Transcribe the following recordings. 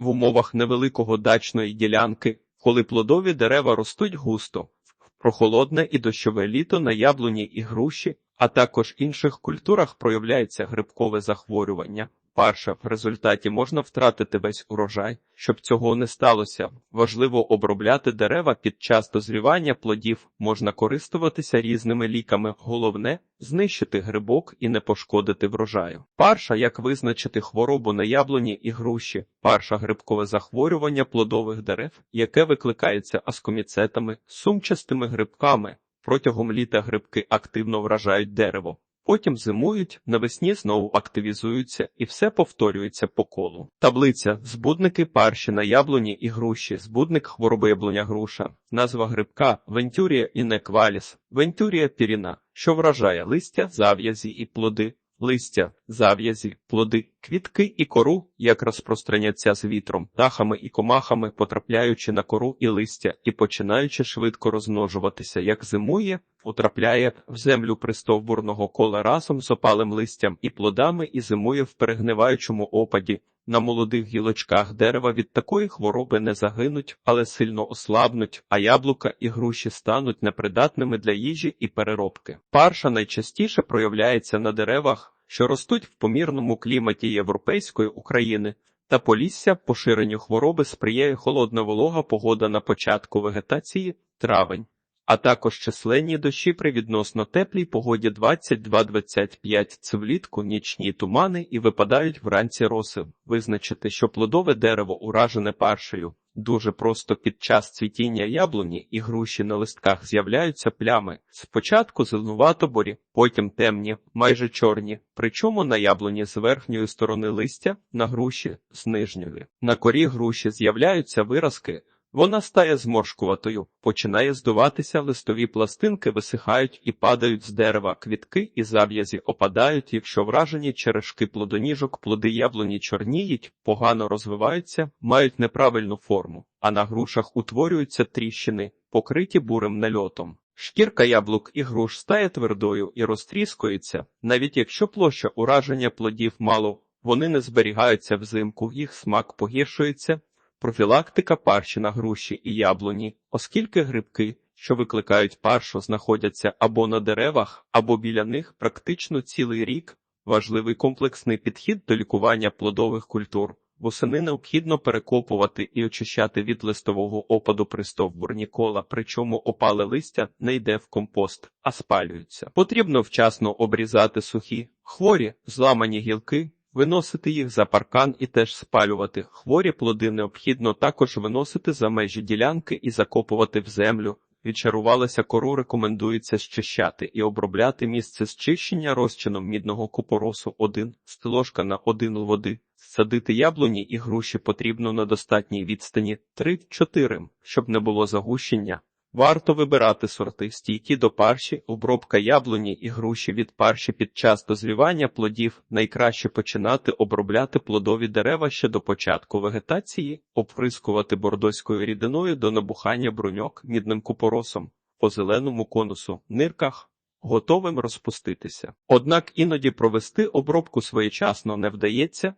В умовах невеликого дачної ділянки, коли плодові дерева ростуть густо, в прохолодне і дощове літо на яблуні і груші, а також інших культурах проявляється грибкове захворювання. Парша в результаті можна втратити весь урожай. Щоб цього не сталося, важливо обробляти дерева під час дозрівання плодів, можна користуватися різними ліками. Головне знищити грибок і не пошкодити врожаю. Парша, як визначити хворобу на яблуні і груші, парша грибкове захворювання плодових дерев, яке викликається аскоміцетами, сумчастими грибками. Протягом літа грибки активно вражають дерево. Потім зимують, навесні знову активізуються і все повторюється по колу. Таблиця збудники парші яблуні і груші, збудник хвороби яблуня груша, назва грибка Вентюрія інекваліс, Вентюрія піріна, що вражає листя, зав'язі і плоди. Листя, зав'язі, плоди, квітки і кору, як розпространяться з вітром, птахами і комахами, потрапляючи на кору і листя, і починаючи швидко розмножуватися, як зимує, потрапляє в землю пристовбурного кола разом з опалим листям і плодами, і зимує в перегниваючому опаді. На молодих гілочках дерева від такої хвороби не загинуть, але сильно ослабнуть, а яблука і груші стануть непридатними для їжі і переробки. Парша найчастіше проявляється на деревах, що ростуть в помірному кліматі Європейської України. Та полісся поширенню хвороби сприяє холодна волога погода на початку вегетації травень, а також численні дощі при відносно теплій погоді 22-25 це влітку нічні тумани і випадають вранці роси. Визначити, що плодове дерево уражене паршею. Дуже просто під час цвітіння яблуні і груші на листках з'являються плями. Спочатку зеленувато-борі, потім темні, майже чорні, причому на яблуні з верхньої сторони листя, на груші з нижньої. На корі груші з'являються виразки. Вона стає зморшкуватою, починає здуватися, листові пластинки висихають і падають з дерева, квітки і зав'язі опадають, якщо вражені черешки плодоніжок, плоди яблуні чорніють, погано розвиваються, мають неправильну форму, а на грушах утворюються тріщини, покриті бурим нальотом. Шкірка яблук і груш стає твердою і розтріскується, навіть якщо площа ураження плодів мало, вони не зберігаються взимку, їх смак погіршується. Профілактика парші на груші і яблуні, оскільки грибки, що викликають паршу, знаходяться або на деревах, або біля них практично цілий рік. Важливий комплексний підхід до лікування плодових культур. Восени необхідно перекопувати і очищати від листового опаду пристовбурні кола, причому опале листя не йде в компост, а спалюється. Потрібно вчасно обрізати сухі, хворі, зламані гілки. Виносити їх за паркан і теж спалювати. Хворі плоди необхідно також виносити за межі ділянки і закопувати в землю. Відчарувалася кору рекомендується щищати і обробляти місце зчищення розчином мідного купоросу 1 стложка на 1 води. Садити яблуні і груші потрібно на достатній відстані 3-4, щоб не було загущення. Варто вибирати сорти стійкі до парші, обробка яблуні і груші від парші під час дозрівання плодів. Найкраще починати обробляти плодові дерева ще до початку вегетації, оприскувати бордоською рідиною до набухання бруньок мідним купоросом по зеленому конусу, нирках, готовим розпуститися. Однак іноді провести обробку своєчасно не вдається.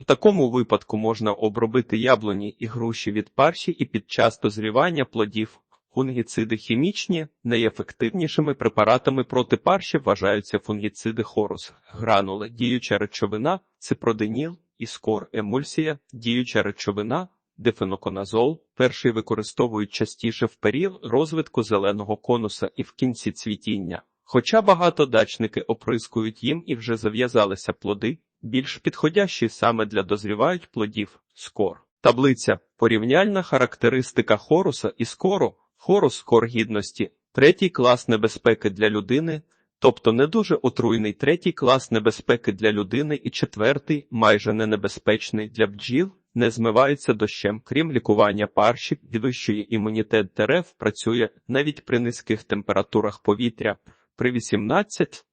В такому випадку можна обробити яблуні і груші від парші і під час дозрівання плодів. Фунгіциди хімічні найефективнішими препаратами проти парші вважаються фунгіциди хорус, гранули, діюча речовина, ципроденіл, іскор, емульсія, діюча речовина, дефеноконазол. Перший використовують частіше в період розвитку зеленого конуса і в кінці цвітіння. Хоча багато дачники оприскують їм і вже зав'язалися плоди, більш підходящі саме для дозрівають плодів скор. Таблиця порівняльна характеристика хоруса і скору. Хорус кор гідності, третій клас небезпеки для людини, тобто не дуже отруйний третій клас небезпеки для людини і четвертий, майже не небезпечний для бджіл, не змивається дощем, крім лікування парші, підвищує імунітет дерев, працює навіть при низьких температурах повітря. При 18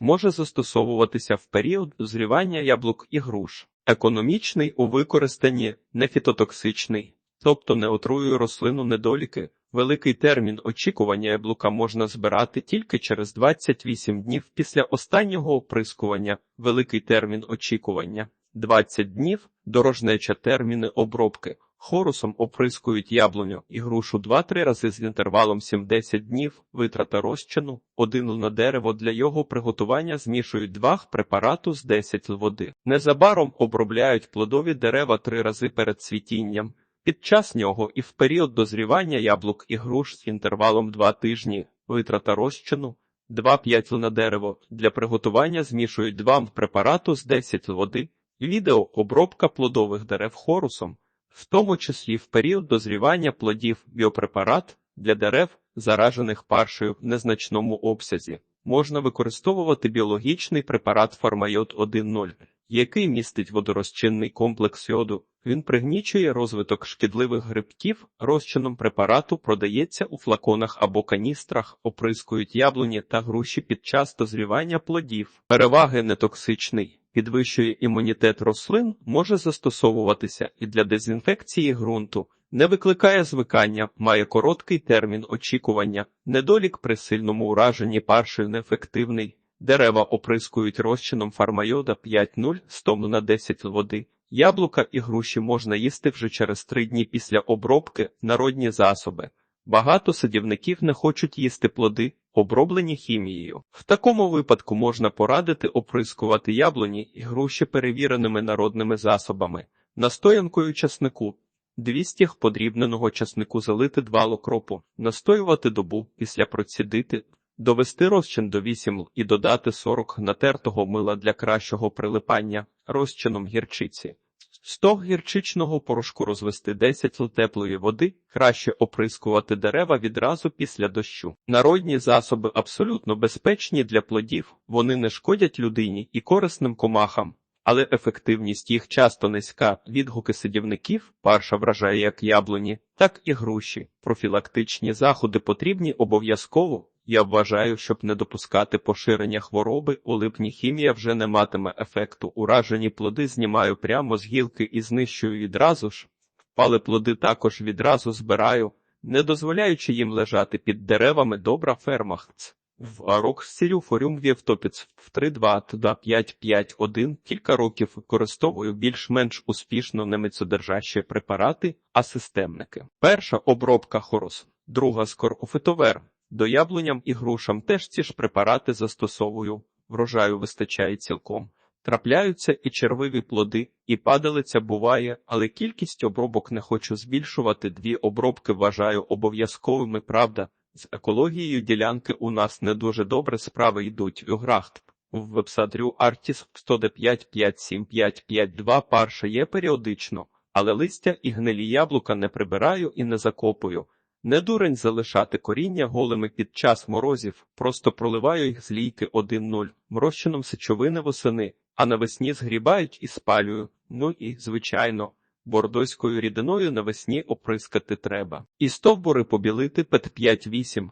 може застосовуватися в період дозрівання яблук і груш. Економічний у використанні нефітотоксичний, тобто не отруює рослину недоліки. Великий термін очікування яблука можна збирати тільки через 28 днів після останнього оприскування. Великий термін очікування 20 днів, дорожнеча терміни обробки. Хорусом оприскують яблуню і грушу 2-3 рази з інтервалом 7-10 днів, витрата розчину, 1 л на дерево для його приготування змішують 2 препарату з 10 л води. Незабаром обробляють плодові дерева 3 рази перед цвітінням. Під час нього і в період дозрівання яблук і груш з інтервалом 2 тижні, витрата розчину, 2-5 л на дерево. Для приготування змішують 2 м препарату з 10 л води. Відео обробка плодових дерев хорусом, в тому числі в період дозрівання плодів біопрепарат для дерев, заражених паршею в незначному обсязі. Можна використовувати біологічний препарат Фармайот 1.0, який містить водорозчинний комплекс йоду. Він пригнічує розвиток шкідливих грибків, розчином препарату продається у флаконах або каністрах, оприскують яблуні та груші під час дозрівання плодів. Переваги нетоксичний, підвищує імунітет рослин, може застосовуватися і для дезінфекції ґрунту. Не викликає звикання, має короткий термін очікування, недолік при сильному ураженні паршею неефективний. Дерева оприскують розчином фармайода 5,0 100 на 10 води. Яблука і груші можна їсти вже через три дні після обробки, народні засоби. Багато садівників не хочуть їсти плоди, оброблені хімією. В такому випадку можна порадити оприскувати яблуні і груші перевіреними народними засобами, настоянкою часнику. 200 г подрібненого часнику залити 2 локропу, настоювати добу, після процідити, довести розчин до 8 л і додати 40 натертого мила для кращого прилипання розчином гірчиці. 100 г гірчичного порошку розвести 10 л теплої води, краще оприскувати дерева відразу після дощу. Народні засоби абсолютно безпечні для плодів, вони не шкодять людині і корисним комахам. Але ефективність їх часто низька. Відгуки садівників парша вражає як яблуні, так і груші. Профілактичні заходи потрібні обов'язково. Я вважаю, щоб не допускати поширення хвороби, у липні хімія вже не матиме ефекту. Уражені плоди знімаю прямо з гілки і знищую відразу ж. Впали плоди також відразу збираю, не дозволяючи їм лежати під деревами добра фермах. В арок сірюфорюм вівтопіц в 3.2 та 5.5.1 кілька років використовую більш-менш успішно немицодержащі препарати, а системники. Перша обробка хорос, друга скорофитовер. До яблуням і грушам теж ці ж препарати застосовую, врожаю вистачає цілком. Трапляються і червиві плоди, і падалиця буває, але кількість обробок не хочу збільшувати. Дві обробки вважаю обов'язковими, правда. З екологією ділянки у нас не дуже добре справи йдуть. Юграхт. В вебсадрю Артіс 105.57552 парша є періодично, але листя і гнилі яблука не прибираю і не закопую. Не дурень залишати коріння голими під час морозів, просто проливаю їх з лійки 1-0, морозчином сечовини восени, а навесні згрібають і спалюю. Ну і, звичайно, бордоською рідиною навесні оприскати треба. І стовбури побілити пет 5-8.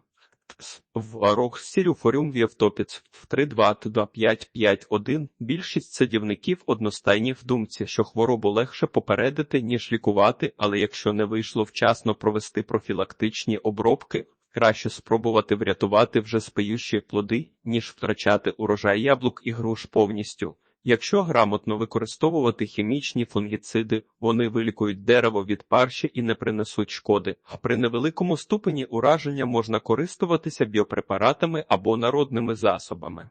В сірюфорюм вівтопіц в 3-2 та 5-5-1 більшість садівників одностайні в думці, що хворобу легше попередити, ніж лікувати, але якщо не вийшло вчасно провести профілактичні обробки, краще спробувати врятувати вже спиючі плоди, ніж втрачати урожай яблук і груш повністю. Якщо грамотно використовувати хімічні фунгіциди, вони вилікують дерево від парші і не принесуть шкоди, а при невеликому ступені ураження можна користуватися біопрепаратами або народними засобами.